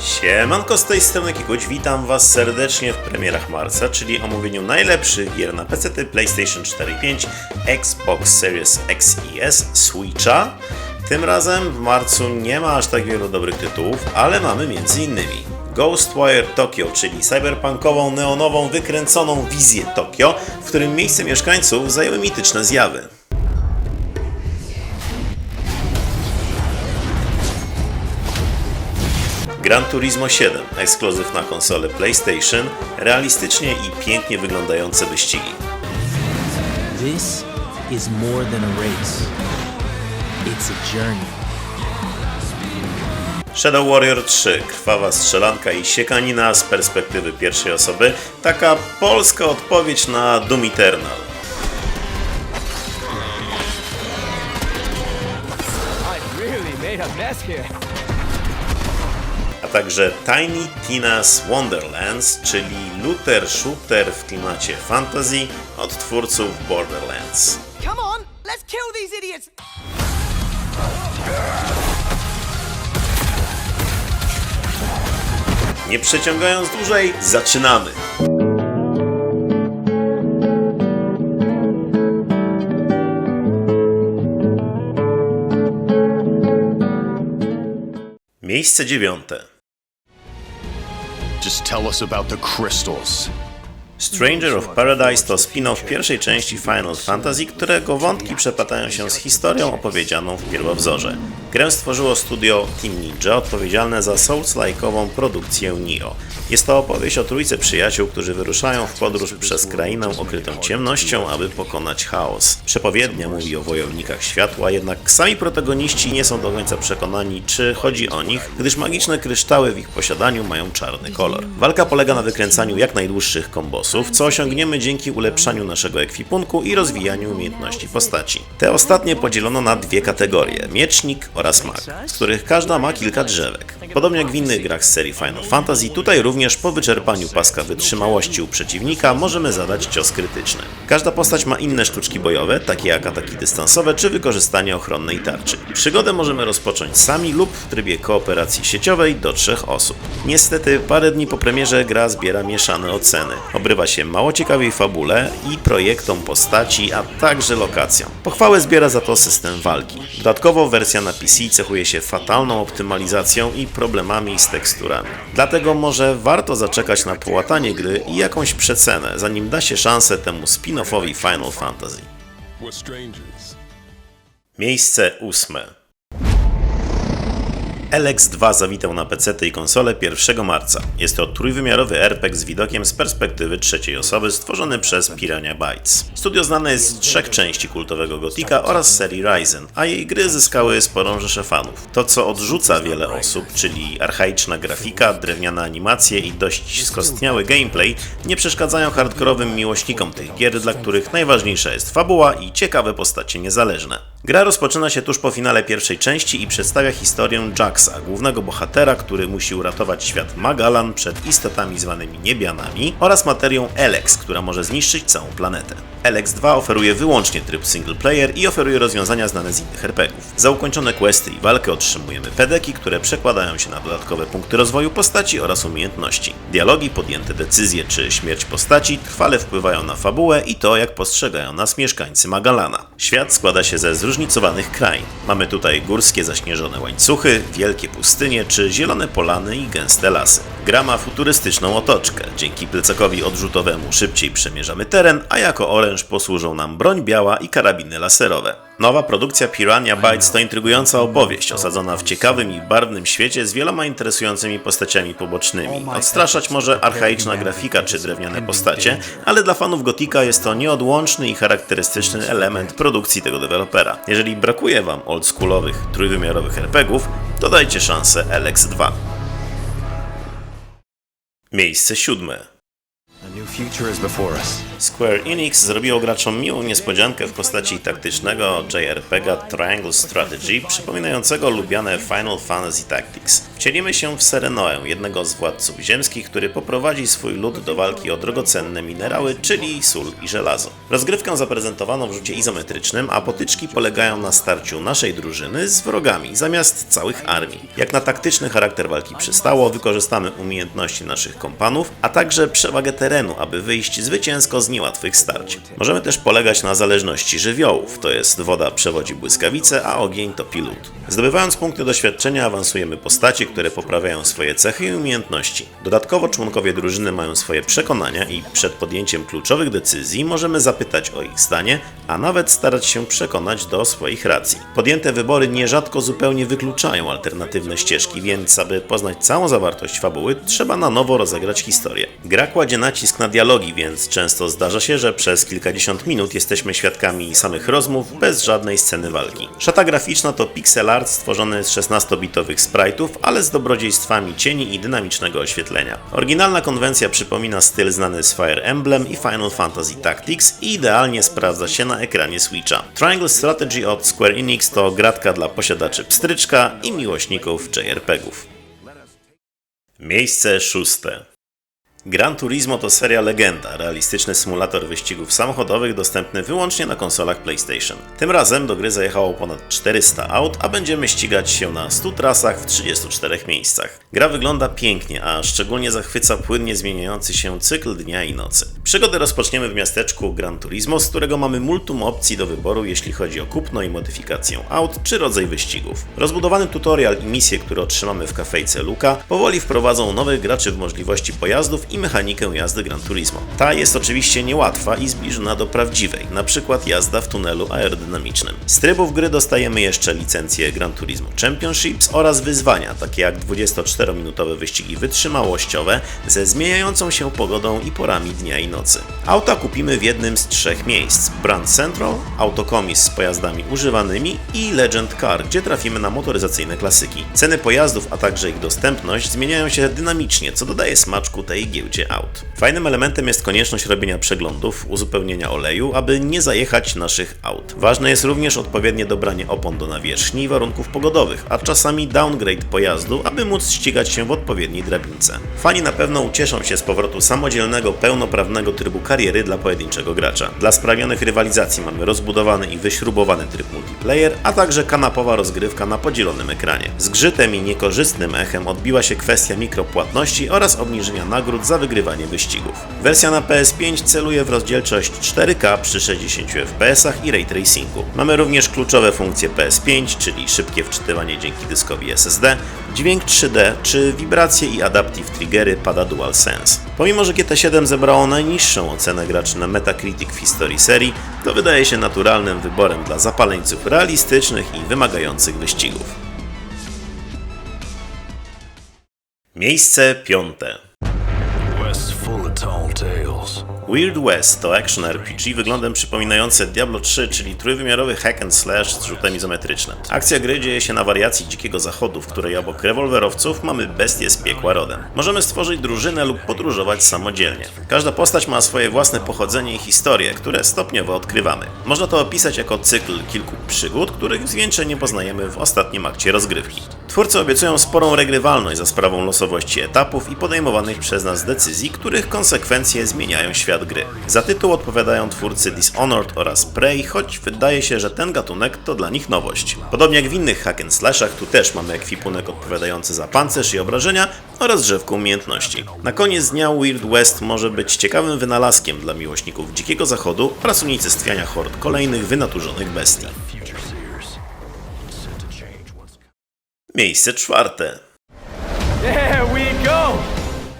Siemanko, z tej strony Kikuć, witam Was serdecznie w premierach marca, czyli omówieniu najlepszych gier na PC, PlayStation 4 i 5, Xbox Series X i S, Switcha. Tym razem w marcu nie ma aż tak wielu dobrych tytułów, ale mamy m.in. Ghostwire Tokyo, czyli cyberpunkową, neonową, wykręconą wizję Tokio, w którym miejsce mieszkańców zajęły mityczne zjawy. Gran Turismo 7, ekskluzyw na konsolę PlayStation, realistycznie i pięknie wyglądające wyścigi. This is more than a race. It's a journey. Shadow Warrior 3, krwawa strzelanka i siekanina z perspektywy pierwszej osoby, taka polska odpowiedź na Doom Eternal. I really made a mess here. A także Tiny Tina's Wonderlands, czyli looter shooter w klimacie fantasy od twórców Borderlands. Come on, let's kill these idiots. Nie przeciągając dłużej, zaczynamy! Miejsce dziewiąte. Just tell us about the crystals. Stranger of Paradise to spin-off pierwszej części Final Fantasy, którego wątki przepadają się z historią opowiedzianą w pierwowzorze. Grę stworzyło studio Team Ninja, odpowiedzialne za Souls-like'ową produkcję Nioh. Jest to opowieść o trójce przyjaciół, którzy wyruszają w podróż przez krainę okrytą ciemnością, aby pokonać chaos. Przepowiednia mówi o wojownikach światła, jednak sami protagoniści nie są do końca przekonani, czy chodzi o nich, gdyż magiczne kryształy w ich posiadaniu mają czarny kolor. Walka polega na wykręcaniu jak najdłuższych kombosów, co osiągniemy dzięki ulepszaniu naszego ekwipunku i rozwijaniu umiejętności postaci. Te ostatnie podzielono na dwie kategorie: miecznik oraz mag, z których każda ma kilka drzewek. Podobnie jak w innych grach z serii Final Fantasy, tutaj również po wyczerpaniu paska wytrzymałości u przeciwnika możemy zadać cios krytyczny. Każda postać ma inne sztuczki bojowe, takie jak ataki dystansowe czy wykorzystanie ochronnej tarczy. Przygodę możemy rozpocząć sami lub w trybie kooperacji sieciowej do trzech osób. Niestety, parę dni po premierze gra zbiera mieszane oceny. Obrywa się mało ciekawej fabule i projektom postaci, a także lokacjom. Pochwałę zbiera za to system walki. Dodatkowo wersja na PC cechuje się fatalną optymalizacją i problemami z teksturami. Dlatego może warto zaczekać na połatanie gry i jakąś przecenę, zanim da się szansę temu spin-offowi Final Fantasy. Miejsce ósme. LX2 zawitał na PC i konsole 1 marca. Jest to trójwymiarowy RPG z widokiem z perspektywy trzeciej osoby stworzony przez Piranha Bytes. Studio znane jest z trzech części kultowego Gotika oraz serii Ryzen, a jej gry zyskały sporą rzeszę fanów. To co odrzuca wiele osób, czyli archaiczna grafika, drewniane animacje i dość skostniały gameplay, nie przeszkadzają hardkorowym miłośnikom tych gier, dla których najważniejsza jest fabuła i ciekawe postacie niezależne. Gra rozpoczyna się tuż po finale pierwszej części i przedstawia historię Jacksa, głównego bohatera, który musi uratować świat Magalan przed istotami zwanymi niebianami oraz materią Elex, która może zniszczyć całą planetę. Elex 2 oferuje wyłącznie tryb single player i oferuje rozwiązania znane z innych RPGów. Za ukończone questy i walkę otrzymujemy pedeki, które przekładają się na dodatkowe punkty rozwoju postaci oraz umiejętności. Dialogi, podjęte decyzje czy śmierć postaci trwale wpływają na fabułę i to, jak postrzegają nas mieszkańcy Magalana. Świat składa się ze zróżnicowanych krain. Mamy tutaj górskie zaśnieżone łańcuchy, wielkie pustynie czy zielone polany i gęste lasy. Gra ma futurystyczną otoczkę. Dzięki plecakowi odrzutowemu szybciej przemierzamy teren, a jako oręż posłużą nam broń biała i karabiny laserowe. Nowa produkcja Piranha Bytes to intrygująca opowieść osadzona w ciekawym i barwnym świecie z wieloma interesującymi postaciami pobocznymi. Odstraszać może archaiczna grafika czy drewniane postacie, ale dla fanów Gotika jest to nieodłączny i charakterystyczny element produkcji tego dewelopera. Jeżeli brakuje wam oldschoolowych, trójwymiarowych RPGów, to dajcie szansę LX2. Miejsce siódme. Square Enix zrobiło graczom miłą niespodziankę w postaci taktycznego JRPGa Triangle Strategy, przypominającego lubiane Final Fantasy Tactics. Wcielimy się w Serenoę, jednego z władców ziemskich, który poprowadzi swój lud do walki o drogocenne minerały, czyli sól i żelazo. Rozgrywkę zaprezentowano w rzucie izometrycznym, a potyczki polegają na starciu naszej drużyny z wrogami, zamiast całych armii. Jak na taktyczny charakter walki przystało, wykorzystamy umiejętności naszych kompanów, a także przewagę terenu, aby wyjść zwycięsko z niełatwych starć. Możemy też polegać na zależności żywiołów, to jest woda przewodzi błyskawice, a ogień topi lód. Zdobywając punkty doświadczenia awansujemy postacie, które poprawiają swoje cechy i umiejętności. Dodatkowo członkowie drużyny mają swoje przekonania i przed podjęciem kluczowych decyzji możemy zapytać o ich zdanie, a nawet starać się przekonać do swoich racji. Podjęte wybory nierzadko zupełnie wykluczają alternatywne ścieżki, więc aby poznać całą zawartość fabuły, trzeba na nowo rozegrać historię. Gra kładzie nacisk na dialogi, więc często zdarza się, że przez kilkadziesiąt minut jesteśmy świadkami samych rozmów bez żadnej sceny walki. Szata graficzna to pixel art stworzony z 16-bitowych sprite'ów, ale z dobrodziejstwami cieni i dynamicznego oświetlenia. Oryginalna konwencja przypomina styl znany z Fire Emblem i Final Fantasy Tactics i idealnie sprawdza się na ekranie Switcha. Triangle Strategy od Square Enix to gratka dla posiadaczy pstryczka i miłośników JRPGów. Miejsce szóste. Gran Turismo to seria legenda, realistyczny symulator wyścigów samochodowych dostępny wyłącznie na konsolach PlayStation. Tym razem do gry zajechało ponad 400 aut, a będziemy ścigać się na 100 trasach w 34 miejscach. Gra wygląda pięknie, a szczególnie zachwyca płynnie zmieniający się cykl dnia i nocy. Przygodę rozpoczniemy w miasteczku Gran Turismo, z którego mamy multum opcji do wyboru, jeśli chodzi o kupno i modyfikację aut czy rodzaj wyścigów. Rozbudowany tutorial i misje, które otrzymamy w kafejce Luka, powoli wprowadzą nowych graczy w możliwości pojazdów i mechanikę jazdy Gran Turismo. Ta jest oczywiście niełatwa i zbliżona do prawdziwej, na przykład jazda w tunelu aerodynamicznym. Z trybów gry dostajemy jeszcze licencję Gran Turismo Championships oraz wyzwania, takie jak 24-minutowe wyścigi wytrzymałościowe ze zmieniającą się pogodą i porami dnia i nocy. Auta kupimy w jednym z trzech miejsc: Brand Central, Autokomis z pojazdami używanymi i Legend Car, gdzie trafimy na motoryzacyjne klasyki. Ceny pojazdów, a także ich dostępność zmieniają się dynamicznie, co dodaje smaczku tej giełdzie aut. Fajnym elementem jest konieczność robienia przeglądów, uzupełnienia oleju, aby nie zajechać naszych aut. Ważne jest również odpowiednie dobranie opon do nawierzchni i warunków pogodowych, a czasami downgrade pojazdu, aby móc ścigać się w odpowiedniej drabince. Fani na pewno ucieszą się z powrotu samodzielnego, pełnoprawnego trybu kariery dla pojedynczego gracza. Dla sprawnionych rywalizacji mamy rozbudowany i wyśrubowany tryb multiplayer, a także kanapowa rozgrywka na podzielonym ekranie. Zgrzytem i niekorzystnym echem odbiła się kwestia mikropłatności oraz obniżenia nagród za wygrywanie wyścigów. Wersja na PS5 celuje w rozdzielczość 4K przy 60 fps i ray tracingu. Mamy również kluczowe funkcje PS5, czyli szybkie wczytywanie dzięki dyskowi SSD, dźwięk 3D czy wibracje i adaptive triggery pada DualSense. Pomimo, że GT7 zebrało najniższą ocenę graczy na Metacritic w historii serii, to wydaje się naturalnym wyborem dla zapaleńców realistycznych i wymagających wyścigów. Miejsce piąte. Weird West to action RPG wyglądem przypominające Diablo 3, czyli trójwymiarowy hack and slash z rzutem izometrycznym. Akcja gry dzieje się na wariacji Dzikiego Zachodu, w której obok rewolwerowców mamy bestie z piekła rodem. Możemy stworzyć drużynę lub podróżować samodzielnie. Każda postać ma swoje własne pochodzenie i historie, które stopniowo odkrywamy. Można to opisać jako cykl kilku przygód, których zwieńczenie poznajemy w ostatnim akcie rozgrywki. Twórcy obiecują sporą regrywalność za sprawą losowości etapów i podejmowanych przez nas decyzji, których konsekwencje zmieniają świat gry. Za tytuł odpowiadają twórcy Dishonored oraz Prey, choć wydaje się, że ten gatunek to dla nich nowość. Podobnie jak w innych hack and slashach, tu też mamy ekwipunek odpowiadający za pancerz i obrażenia oraz drzewko umiejętności. Na koniec dnia Weird West może być ciekawym wynalazkiem dla miłośników Dzikiego Zachodu oraz unicestwiania hord kolejnych wynaturzonych bestii. Miejsce czwarte. Go!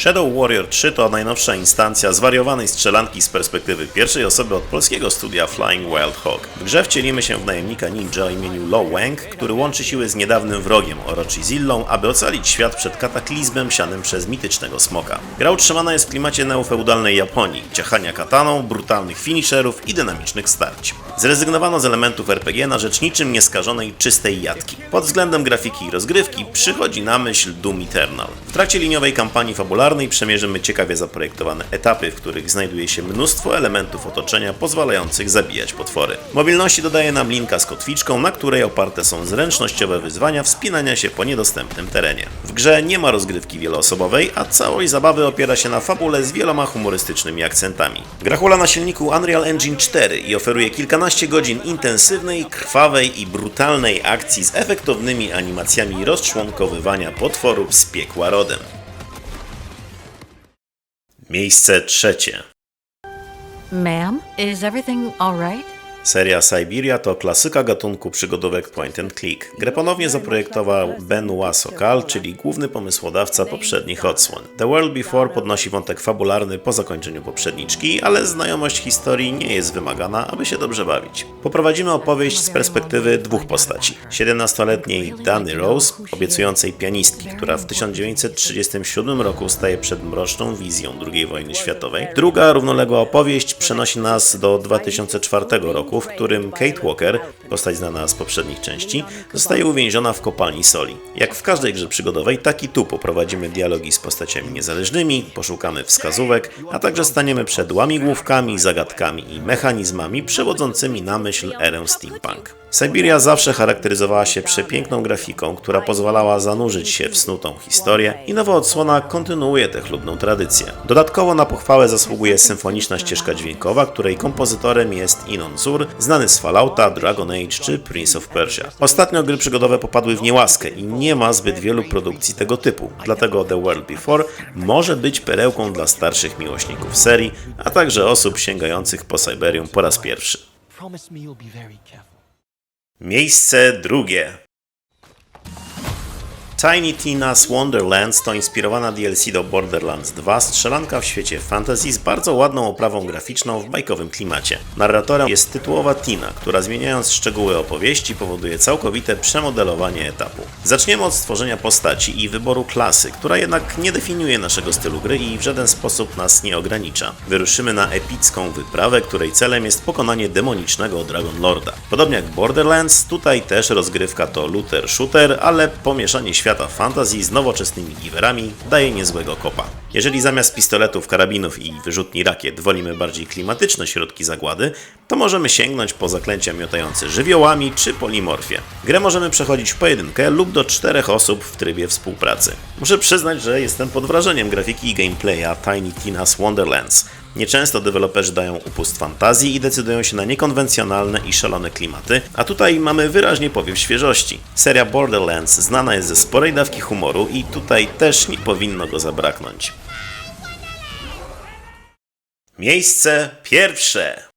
Shadow Warrior 3 to najnowsza instancja zwariowanej strzelanki z perspektywy pierwszej osoby od polskiego studia Flying Wild Hog. W grze wcielimy się w najemnika ninja o imieniu Lo Wang, który łączy siły z niedawnym wrogiem Orochi Zillą, aby ocalić świat przed kataklizmem sianym przez mitycznego smoka. Gra utrzymana jest w klimacie neofeudalnej Japonii, ciachania kataną, brutalnych finisherów i dynamicznych starć. Zrezygnowano z elementów RPG na rzecz niczym nieskażonej czystej jatki. Pod względem grafiki i rozgrywki przychodzi na myśl Doom Eternal. W trakcie liniowej kampanii fabularnej fabularnej przemierzymy ciekawie zaprojektowane etapy, w których znajduje się mnóstwo elementów otoczenia pozwalających zabijać potwory. Mobilności dodaje nam linka z kotwiczką, na której oparte są zręcznościowe wyzwania wspinania się po niedostępnym terenie. W grze nie ma rozgrywki wieloosobowej, a całość zabawy opiera się na fabule z wieloma humorystycznymi akcentami. Gra hula na silniku Unreal Engine 4 i oferuje kilkanaście godzin intensywnej, krwawej i brutalnej akcji z efektownymi animacjami rozczłonkowywania potworów z piekła rodem. Miejsce trzecie. Ma'am, is everything all right? Seria Siberia to klasyka gatunku przygodówek point and click. Grę ponownie zaprojektował Benoit Sokal, czyli główny pomysłodawca poprzednich odsłon. The World Before podnosi wątek fabularny po zakończeniu poprzedniczki, ale znajomość historii nie jest wymagana, aby się dobrze bawić. Poprowadzimy opowieść z perspektywy dwóch postaci. 17-letniej Dany Rose, obiecującej pianistki, która w 1937 roku staje przed mroczną wizją II wojny światowej. Druga równoległa opowieść przenosi nas do 2004 roku, w którym Kate Walker, postać znana z poprzednich części, zostaje uwięziona w kopalni soli. Jak w każdej grze przygodowej, tak i tu poprowadzimy dialogi z postaciami niezależnymi, poszukamy wskazówek, a także staniemy przed łamigłówkami, zagadkami i mechanizmami przewodzącymi na myśl erę steampunk. Siberia zawsze charakteryzowała się przepiękną grafiką, która pozwalała zanurzyć się w snutą historię i nowa odsłona kontynuuje tę chlubną tradycję. Dodatkowo na pochwałę zasługuje symfoniczna ścieżka dźwiękowa, której kompozytorem jest Inon Zur, znany z Fallouta, Dragon Age czy Prince of Persia. Ostatnio gry przygodowe popadły w niełaskę i nie ma zbyt wielu produkcji tego typu, dlatego The World Before może być perełką dla starszych miłośników serii, a także osób sięgających po Siberium po raz pierwszy. Miejsce drugie. Tiny Tina's Wonderlands to inspirowana DLC do Borderlands 2 strzelanka w świecie fantasy z bardzo ładną oprawą graficzną w bajkowym klimacie. Narratorem jest tytułowa Tina, która zmieniając szczegóły opowieści powoduje całkowite przemodelowanie etapu. Zaczniemy od stworzenia postaci i wyboru klasy, która jednak nie definiuje naszego stylu gry i w żaden sposób nas nie ogranicza. Wyruszymy na epicką wyprawę, której celem jest pokonanie demonicznego Dragon Lorda. Podobnie jak Borderlands, tutaj też rozgrywka to looter shooter, ale pomieszanie świata fantasy z nowoczesnymi giwerami daje niezłego kopa. Jeżeli zamiast pistoletów, karabinów i wyrzutni rakiet wolimy bardziej klimatyczne środki zagłady, to możemy sięgnąć po zaklęcia miotające żywiołami czy polimorfie. Grę możemy przechodzić w pojedynkę lub do czterech osób w trybie współpracy. Muszę przyznać, że jestem pod wrażeniem grafiki i gameplaya Tiny Tina's Wonderlands. Nieczęsto deweloperzy dają upust fantazji i decydują się na niekonwencjonalne i szalone klimaty, a tutaj mamy wyraźnie powiew świeżości. Seria Borderlands znana jest ze sporej dawki humoru i tutaj też nie powinno go zabraknąć. Miejsce pierwsze.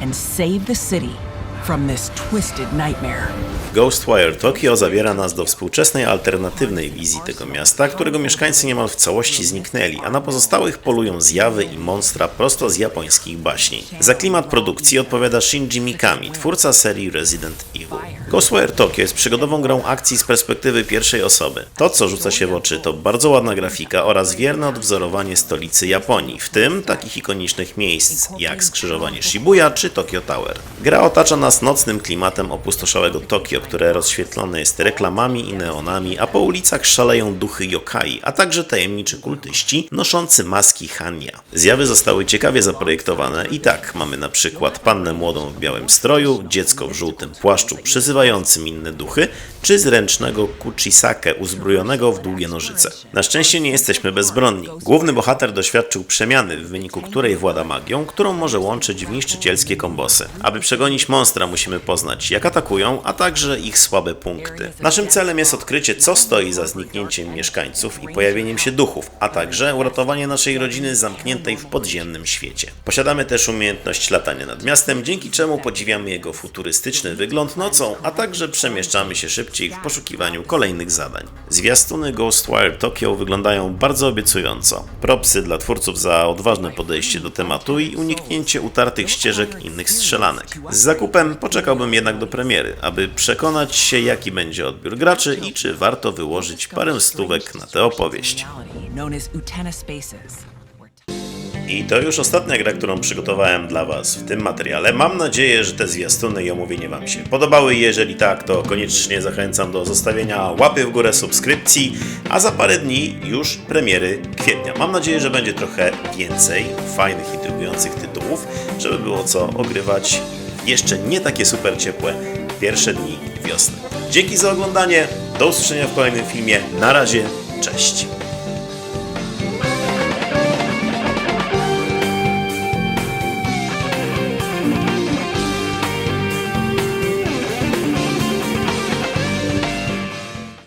and save the city from this twisted nightmare. Ghostwire Tokyo zabiera nas do współczesnej alternatywnej wizji tego miasta, którego mieszkańcy niemal w całości zniknęli, a na pozostałych polują zjawy i monstra prosto z japońskich baśni. Za klimat produkcji odpowiada Shinji Mikami, twórca serii Resident Evil. Ghostwire Tokyo jest przygodową grą akcji z perspektywy pierwszej osoby. To, co rzuca się w oczy, to bardzo ładna grafika oraz wierne odwzorowanie stolicy Japonii, w tym takich ikonicznych miejsc jak skrzyżowanie Shibuya czy Tokyo Tower. Gra otacza nas nocnym klimatem opustoszałego Tokio, które rozświetlone jest reklamami i neonami, a po ulicach szaleją duchy yokai, a także tajemniczy kultyści noszący maski Hanya. Zjawy zostały ciekawie zaprojektowane i tak mamy na przykład pannę młodą w białym stroju, dziecko w żółtym płaszczu przyzywającym inne duchy, czy zręcznego Kuchisake uzbrojonego w długie nożyce. Na szczęście nie jesteśmy bezbronni. Główny bohater doświadczył przemiany, w wyniku której włada magią, którą może łączyć w niszczycielskie kombosy. Aby przegonić monstra musimy poznać jak atakują, a także ich słabe punkty. Naszym celem jest odkrycie co stoi za zniknięciem mieszkańców i pojawieniem się duchów, a także uratowanie naszej rodziny zamkniętej w podziemnym świecie. Posiadamy też umiejętność latania nad miastem, dzięki czemu podziwiamy jego futurystyczny wygląd nocą, a także przemieszczamy się szybciej w poszukiwaniu kolejnych zadań. Zwiastuny Ghostwire Tokyo wyglądają bardzo obiecująco. Propsy dla twórców za odważne podejście do tematu i uniknięcie utartych ścieżek innych strzelanek. Z zakupem poczekałbym jednak do premiery, aby przekonać się jaki będzie odbiór graczy i czy warto wyłożyć parę stówek na tę opowieść. I to już ostatnia gra, którą przygotowałem dla Was w tym materiale. Mam nadzieję, że te zwiastuny i omówienie Wam się podobały. Jeżeli tak, to koniecznie zachęcam do zostawienia łapy w górę, subskrypcji, a za parę dni już premiery kwietnia. Mam nadzieję, że będzie trochę więcej fajnych, intrygujących tytułów, żeby było co ogrywać jeszcze nie takie super ciepłe pierwsze dni wiosny. Dzięki za oglądanie, do usłyszenia w kolejnym filmie. Na razie, cześć.